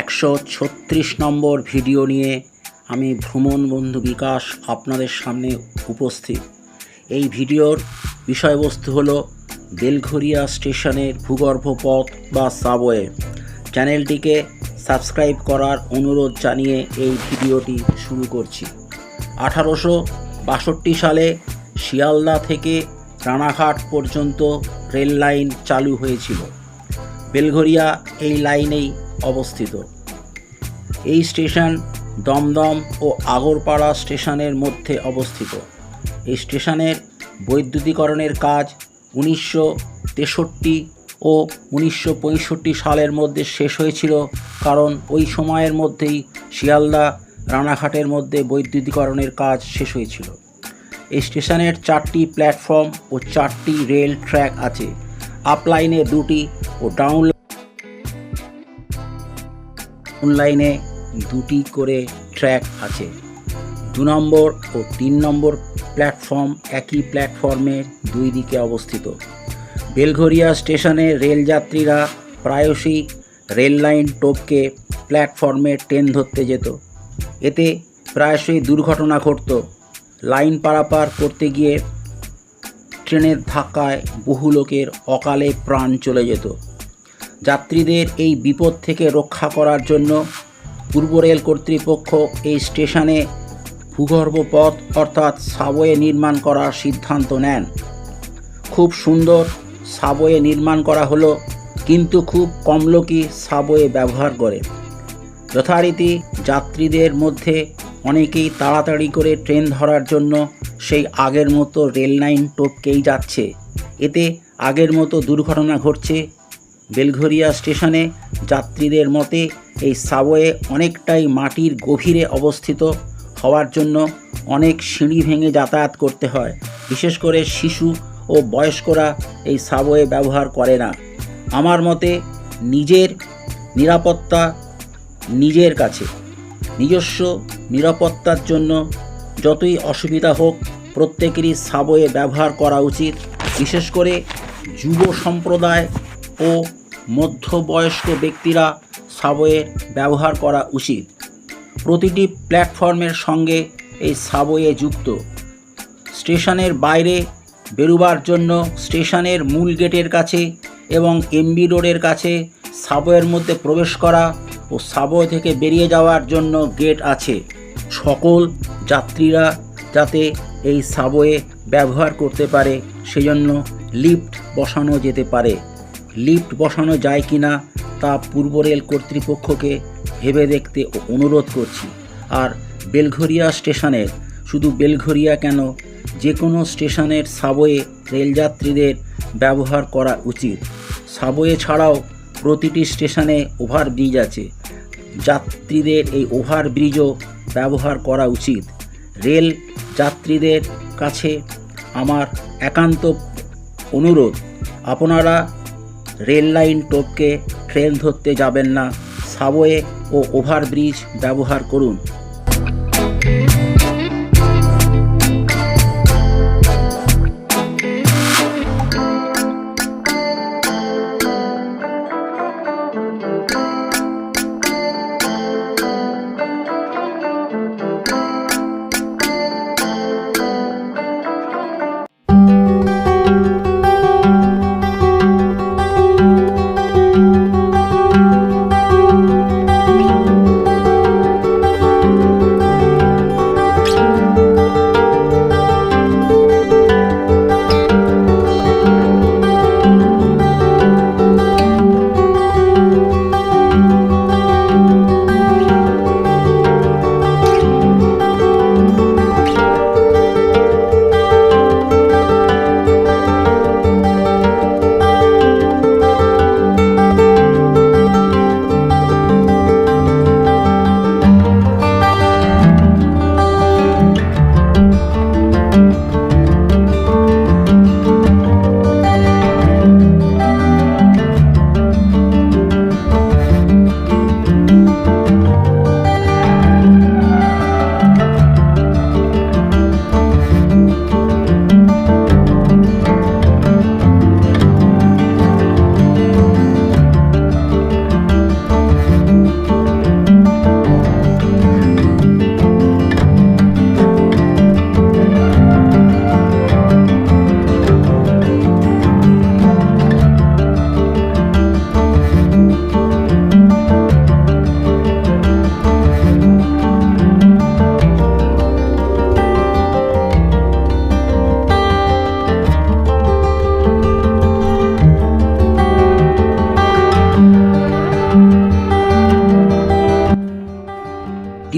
একশো ছত্রিশ নম্বর ভিডিও নিয়ে আমি ভ্রমণ বন্ধু বিকাশ আপনাদের সামনে উপস্থিত। এই ভিডিওর বিষয়বস্তু হলো বেলঘরিয়া স্টেশনের ভূগর্ভ পথ বা সাবওয়ে। চ্যানেলটিকে সাবস্ক্রাইব করার অনুরোধ জানিয়ে এই ভিডিওটি শুরু করছি। আঠারোশো বাষট্টি সালে শিয়ালদা থেকে রানাঘাট পর্যন্ত রেল লাইন চালু হয়েছিল। বেলঘরিয়া এই লাইনেই অবস্থিত। এই স্টেশন দমদম ও আগরপাড়া স্টেশনের মধ্যে অবস্থিত। এই স্টেশনের বৈদ্যুতিকরণের কাজ উনিশশো তেষট্টি ও উনিশশো পঁয়ষট্টি সালের মধ্যে শেষ হয়েছিল, কারণ ওই সময়ের মধ্যেই শিয়ালদা, রানাঘাটের মধ্যে বৈদ্যুতিকরণের কাজ শেষ হয়েছিল। এই স্টেশনের চারটি প্ল্যাটফর্ম ও চারটি রেল ট্র্যাক আছে। আপলাইনে দুটি ও ডাউন লাইনে দুটি করে ট্র্যাক আছে। দু নম্বর ও তিন নম্বর প্ল্যাটফর্ম একই প্ল্যাটফর্মের দুই দিকে অবস্থিত। বেলঘরিয়া স্টেশনে রেলযাত্রীরা প্রায়শই রেল লাইন টপকে প্ল্যাটফর্মে ট্রেন ধরতে যেত। এতে প্রায়শই দুর্ঘটনা ঘটত। লাইন পারাপার করতে গিয়ে ট্রেনের ধাক্কায় বহু লোকের অকালে প্রাণ চলে যেত। যাত্রীদের এই বিপদ থেকে রক্ষা করার জন্য পূর্ব রেল কর্তৃপক্ষ এই স্টেশনে ভূগর্ভ পথ অর্থাৎ সাবওয়ে নির্মাণ করার সিদ্ধান্ত নেন। খুব সুন্দর সাবওয়ে নির্মাণ করা হলো, কিন্তু খুব কম লোকই সাবওয়ে ব্যবহার করে। যথারীতি যাত্রীদের মধ্যে অনেকেই তাড়াতাড়ি করে ট্রেন ধরার জন্য সেই আগের মতো রেল লাইন টপকেই যাচ্ছে। এতে আগের মতো দুর্ঘটনা ঘটছে বেলঘরিয়া স্টেশনে যাত্রীদের মতে, এই সাবওয়ে অনেকটাই মাটির গভীরে অবস্থিত। হওয়ার জন্য অনেক সিঁড়ি ভেঙে যাতায়াত করতে হয়। বিশেষ করে শিশু ও বয়স্করা এই সাবওয়ে ব্যবহার করে না। আমার মতে, নিজের নিরাপত্তা নিজের কাছে। নিজস্ব নিরাপত্তার জন্য যতই অসুবিধা হোক, প্রত্যেকেরই সাবওয়ে ব্যবহার করা উচিত। বিশেষ করে যুব সম্প্রদায় ও মধ্যবয়স্ক ব্যক্তিরা সাবওয়ের ব্যবহার করা উচিত। প্রতিটি প্ল্যাটফর্মের সঙ্গে এই সাবওয়ে যুক্ত। স্টেশনের বাইরে বেরোবার জন্য স্টেশনের মূল গেটের কাছে এবং এমবি রোডের কাছে সাবওয়ের মধ্যে প্রবেশ করা ও সাবওয়ে থেকে বেরিয়ে যাওয়ার জন্য গেট আছে। সকল যাত্রীরা যাতে এই সাবওয়ে ব্যবহার করতে পারে, সেজন্য লিফট বসানো যেতে পারে। লিফট বসানো যায় কি না তা পূর্ব রেল কর্তৃপক্ষকে ভেবে দেখতে অনুরোধ করছি। আর বেলঘরিয়া স্টেশনের, শুধু বেলঘরিয়া কেন যে কোনো স্টেশনের সাবওয়ে রেলযাত্রীদের ব্যবহার করা উচিত। সাবওয়ে ছাড়াও প্রতিটি স্টেশনে ওভারব্রিজ আছে। যাত্রীদের এই ওভারব্রিজও ব্যবহার করা উচিত। রেল যাত্রীদের কাছে আমার একান্ত অনুরোধ। আপনারা রেল লাইন টপকে ট্রেন ধরতে যাবেন না সাবওয়ে ও ওভারব্রিজ ব্যবহার করুন।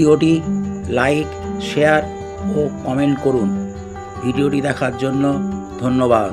ভিডিওটি লাইক শেয়ার ও কমেন্ট করুন। ভিডিওটি দেখার জন্য ধন্যবাদ।